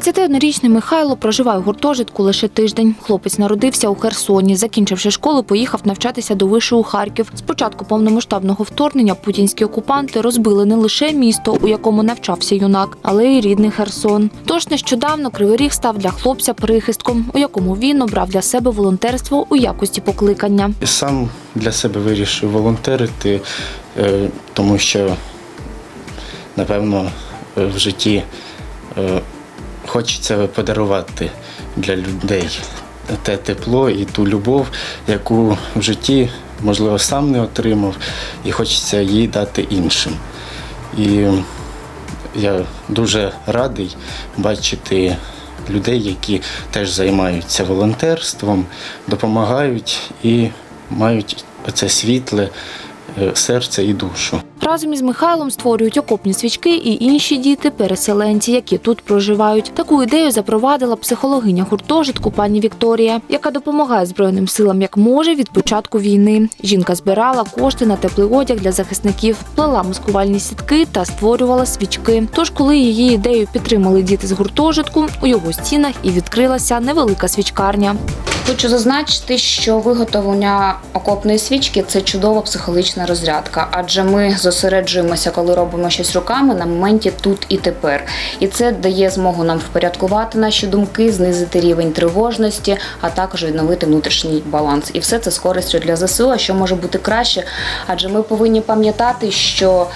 21-річний Михайло проживає в гуртожитку лише тиждень. Хлопець народився у Херсоні. Закінчивши школу, поїхав навчатися до вишу у Харків. З початку повномасштабного вторгнення путінські окупанти розбили не лише місто, у якому навчався юнак, але й рідний Херсон. Тож нещодавно Кривий Ріг став для хлопця прихистком, у якому він обрав для себе волонтерство у якості покликання. Сам для себе вирішив волонтерити, е, тому що, напевно, в житті е, хочеться подарувати для людей те тепло і ту любов, яку в житті, можливо, сам не отримав, і хочеться її дати іншим. І я дуже радий бачити людей, які теж займаються волонтерством, допомагають і мають оце світле е, серце і душу. Разом із Михайлом створюють окопні свічки і інші діти-переселенці, які тут проживають. Таку ідею запровадила психологиня гуртожитку пані Вікторія, яка допомагає Збройним силам як може від початку війни. Жінка збирала кошти на теплий одяг для захисників, плела маскувальні сітки та створювала свічки. Тож, коли її ідею підтримали діти з гуртожитку, у його стінах і відкрилася невелика свічкарня. Хочу зазначити, що виготовлення окопної свічки це чудова психологічна розрядка, адже ми зосереджуємося, коли робимо щось руками на моменті тут і тепер. І це дає змогу нам впорядкувати наші думки, знизити рівень тривожності, а також відновити внутрішній баланс. І все це з користю для ЗСУ. А що може бути краще? Адже ми повинні пам'ятати, що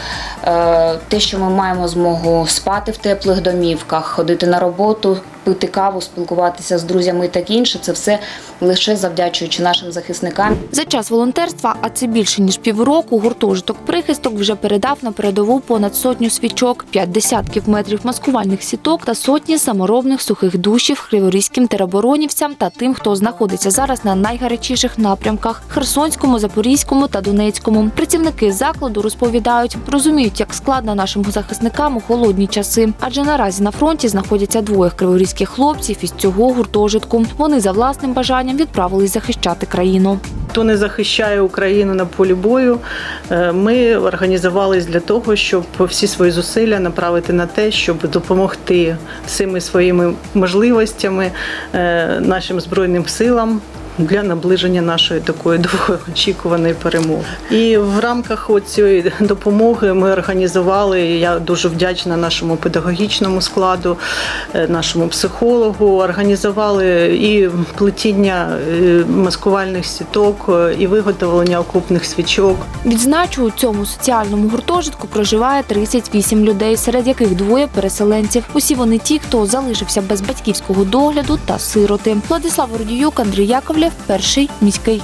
е, те, що ми маємо змогу спати в теплих домівках, ходити на роботу, пити каву, спілкуватися з друзями і так інше, це все лише завдячуючи нашим захисникам. За час волонтерства, а це більше ніж півроку, гуртожиток прихисток вже передав на передову понад сотню свічок, п'ять десятків метрів маскувальних сіток та сотні саморобних сухих душів криворізьким тероборонівцям та тим, хто знаходиться зараз на найгарячіших напрямках Херсонському, Запорізькому та Донецькому. Працівники закладу розповідають, розуміють, як складно нашим захисникам у холодні часи, адже наразі на фронті знаходяться двоє криворізьких хлопців із цього гуртожитку. Вони за власним бажанням відправились захищати країну. Хто не захищає Україну на полі бою, е, ми організувались для того, щоб всі свої зусилля направити на те, щоб допомогти всіми своїми можливостями е, нашим збройним силам. Для наближення нашої такої довгоочікуваної перемоги, і в рамках цієї допомоги ми організували. Я дуже вдячна нашому педагогічному складу, е, нашому психологу. Організували і плетіння е, маскувальних сіток, е, і виготовлення окопних свічок. Відзначу, у цьому соціальному гуртожитку проживає 38 людей, серед яких двоє переселенців. Усі вони ті, хто залишився без батьківського догляду та сироти. Владислав Родіюк, Андрій Яковлєв, перший міський.